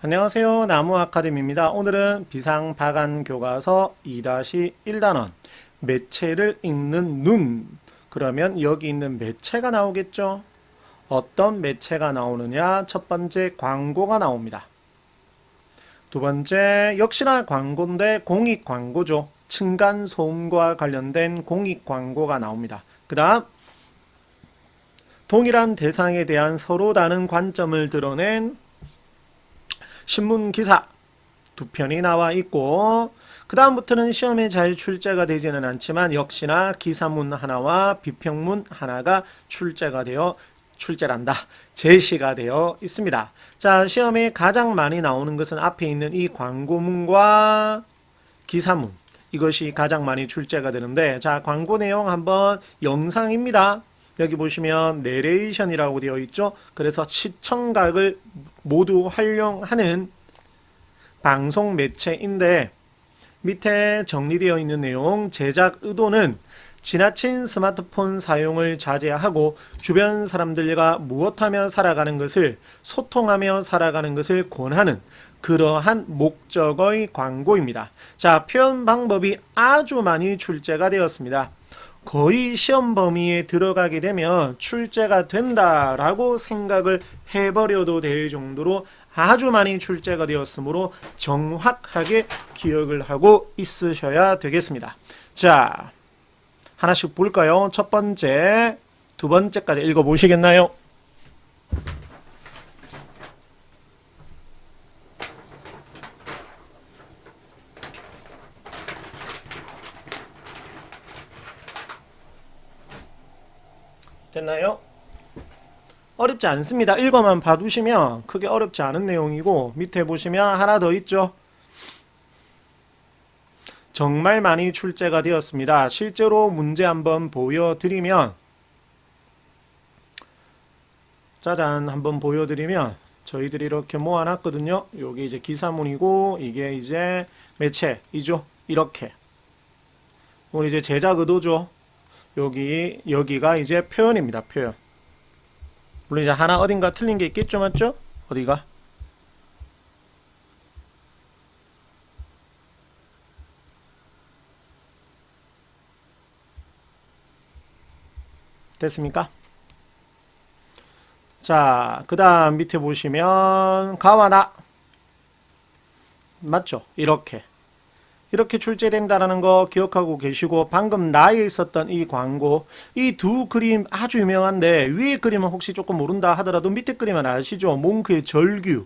안녕하세요. 나무 아카데미입니다. 오늘은 비상 바간 교과서 2-1단원 매체를 읽는 눈. 그러면 여기 있는 매체가 나오겠죠? 어떤 매체가 나오느냐? 첫 번째 광고가 나옵니다. 두 번째 역시나 광고인데 공익 광고죠. 층간 소음과 관련된 공익 광고가 나옵니다. 그다음 동일한 대상에 대한 서로 다른 관점을 드러낸 신문 기사 두 편이 나와 있고 그 다음부터는 시험에 잘 출제가 되지는 않지만 역시나 기사문 하나와 비평문 하나가 출제가 되어 출제란다 제시가 되어 있습니다. 자 시험에 가장 많이 나오는 것은 앞에 있는 이 광고문과 기사문 이것이 가장 많이 출제가 되는데 자 광고 내용 한번 영상입니다. 여기 보시면 내레이션이라고 되어 있죠. 그래서 시청각을 모두 활용하는 방송 매체인데 밑에 정리되어 있는 내용 제작 의도는 지나친 스마트폰 사용을 자제하고 주변 사람들과 무엇하며 살아가는 것을 소통하며 살아가는 것을 권하는 그러한 목적의 광고입니다. 자, 표현 방법이 아주 많이 출제가 되었습니다. 거의 시험 범위에 들어가게 되면 출제가 된다라고 생각을 해버려도 될 정도로 아주 많이 출제가 되었으므로 정확하게 기억을 하고 있으셔야 되겠습니다. 자, 하나씩 볼까요? 첫 번째, 두 번째까지 읽어보시겠나요? 됐나요? 어렵지 않습니다. 읽어만 봐두시면 크게 어렵지 않은 내용이고 밑에 보시면 하나 더 있죠. 정말 많이 출제가 되었습니다. 실제로 문제 한번 보여드리면 짜잔 한번 보여드리면 저희들이 이렇게 모아놨거든요. 여기 이제 기사문이고 이게 이제 매체이죠. 이렇게 오늘 이제 제작 의도죠. 여기 여기가 이제 표현입니다. 표현. 물론 이제 하나 어딘가 틀린 게 있겠죠, 맞죠? 어디가? 됐습니까? 자, 그 다음 밑에 보시면 가와나 맞죠? 이렇게 이렇게 출제된다라는 거 기억하고 계시고 방금 나에 있었던 이 광고 이 두 그림 아주 유명한데 위에 그림은 혹시 조금 모른다 하더라도 밑에 그림은 아시죠? 몽크의 절규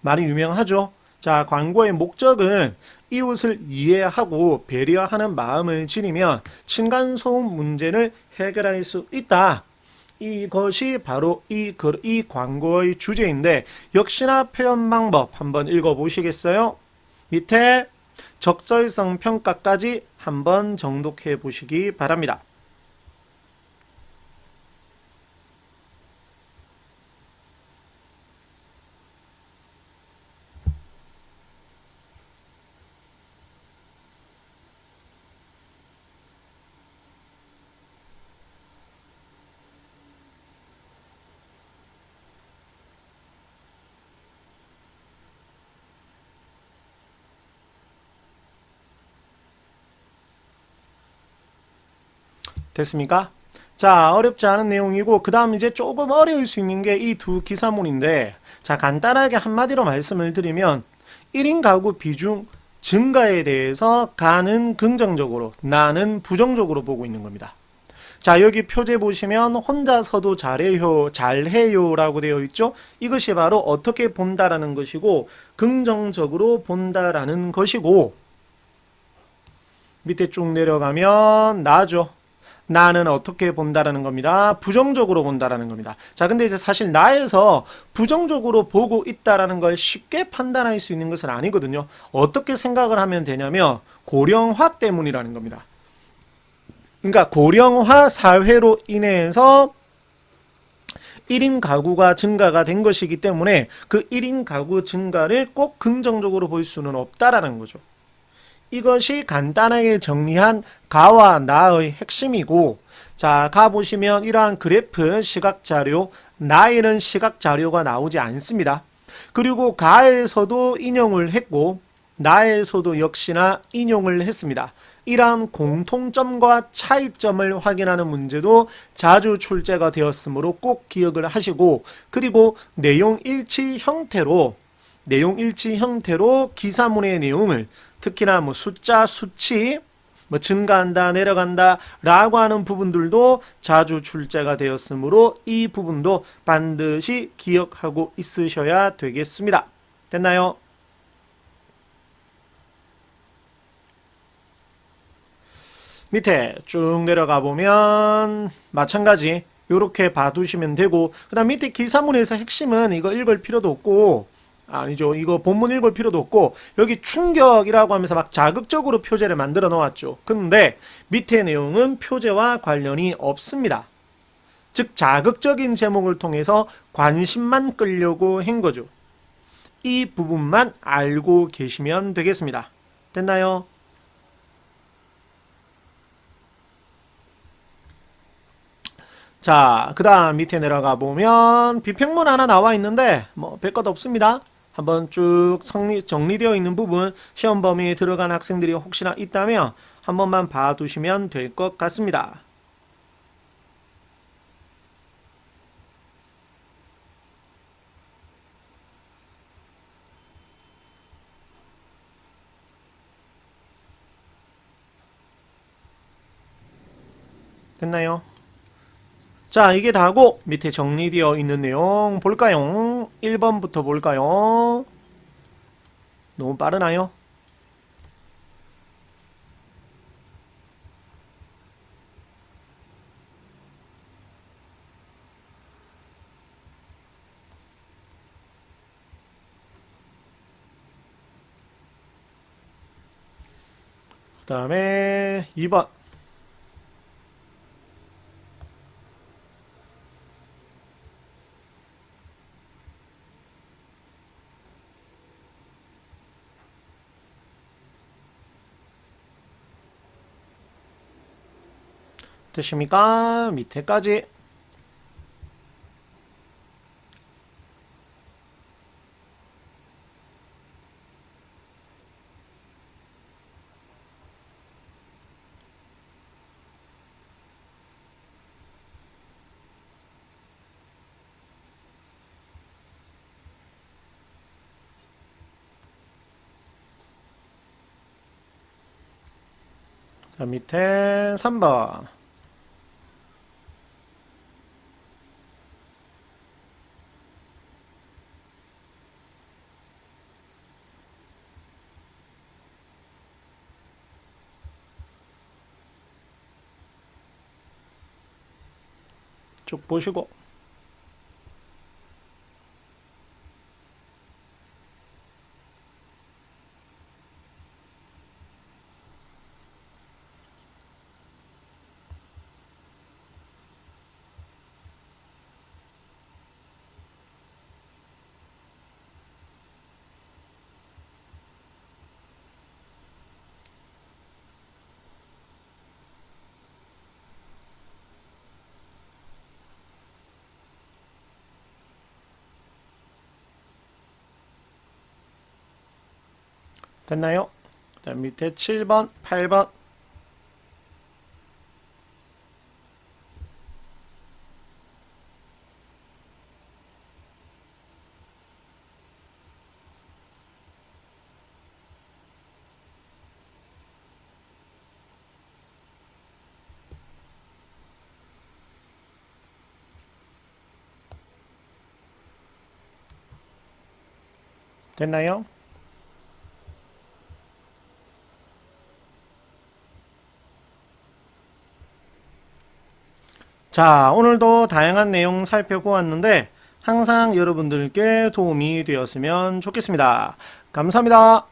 많이 유명하죠? 자 광고의 목적은 이웃을 이해하고 배려하는 마음을 지니면 층간소음 문제를 해결할 수 있다. 이것이 바로 이, 글- 이 광고의 주제인데 역시나 표현 방법 한번 읽어보시겠어요? 밑에 적절성 평가까지 한번 정독해 보시기 바랍니다. 됐습니까? 자, 어렵지 않은 내용이고, 그 다음 이제 조금 어려울 수 있는 게 이 두 기사문인데, 자, 간단하게 한마디로 말씀을 드리면, 1인 가구 비중 증가에 대해서 가는 긍정적으로, 나는 부정적으로 보고 있는 겁니다. 자, 여기 표제 보시면 혼자서도 잘해요, 잘해요 라고 되어 있죠? 이것이 바로 어떻게 본다라는 것이고, 긍정적으로 본다라는 것이고, 밑에 쭉 내려가면 나죠. 나는 어떻게 본다라는 겁니다. 부정적으로 본다라는 겁니다. 자, 근데 이제 사실 나에서 부정적으로 보고 있다라는 걸 쉽게 판단할 수 있는 것은 아니거든요. 어떻게 생각을 하면 되냐면 고령화 때문이라는 겁니다. 그러니까 고령화 사회로 인해서 1인 가구가 증가가 된 것이기 때문에 그 1인 가구 증가를 꼭 긍정적으로 볼 수는 없다라는 거죠. 이것이 간단하게 정리한 가와 나의 핵심이고 자, 가 보시면 이러한 그래프 시각 자료 나에는 시각 자료가 나오지 않습니다. 그리고 가에서도 인용을 했고 나에서도 역시나 인용을 했습니다. 이러한 공통점과 차이점을 확인하는 문제도 자주 출제가 되었으므로 꼭 기억을 하시고 그리고 내용 일치 형태로 내용 일치 형태로 기사문의 내용을 특히나 뭐 숫자, 수치, 뭐 증가한다, 내려간다 라고 하는 부분들도 자주 출제가 되었으므로 이 부분도 반드시 기억하고 있으셔야 되겠습니다. 됐나요? 밑에 쭉 내려가 보면 마찬가지 이렇게 봐두시면 되고 그 다음 밑에 기사문에서 핵심은 이거 읽을 필요도 없고 아니죠. 이거 본문 읽을 필요도 없고 여기 충격이라고 하면서 막 자극적으로 표제를 만들어 놓았죠. 근데 밑에 내용은 표제와 관련이 없습니다. 즉 자극적인 제목을 통해서 관심만 끌려고 한 거죠. 이 부분만 알고 계시면 되겠습니다. 됐나요? 자, 그 다음 밑에 내려가 보면 비평문 하나 나와 있는데 뭐 별 것 없습니다. 한번 쭉 정리, 정리되어 있는 부분 시험 범위에 들어간 학생들이 혹시나 있다면 한 번만 봐두시면 될 것 같습니다. 됐나요? 자, 이게 다고 밑에 정리되어 있는 내용 볼까요? 1번부터 볼까요? 너무 빠르나요? 그 다음에 2번 되십니까? 밑에까지. 자, 밑에 3번. 쭉 보시고 됐나요? 그다음 밑에 7번, 8번 됐나요? 자, 오늘도 다양한 내용 살펴보았는데 항상 여러분들께 도움이 되었으면 좋겠습니다. 감사합니다.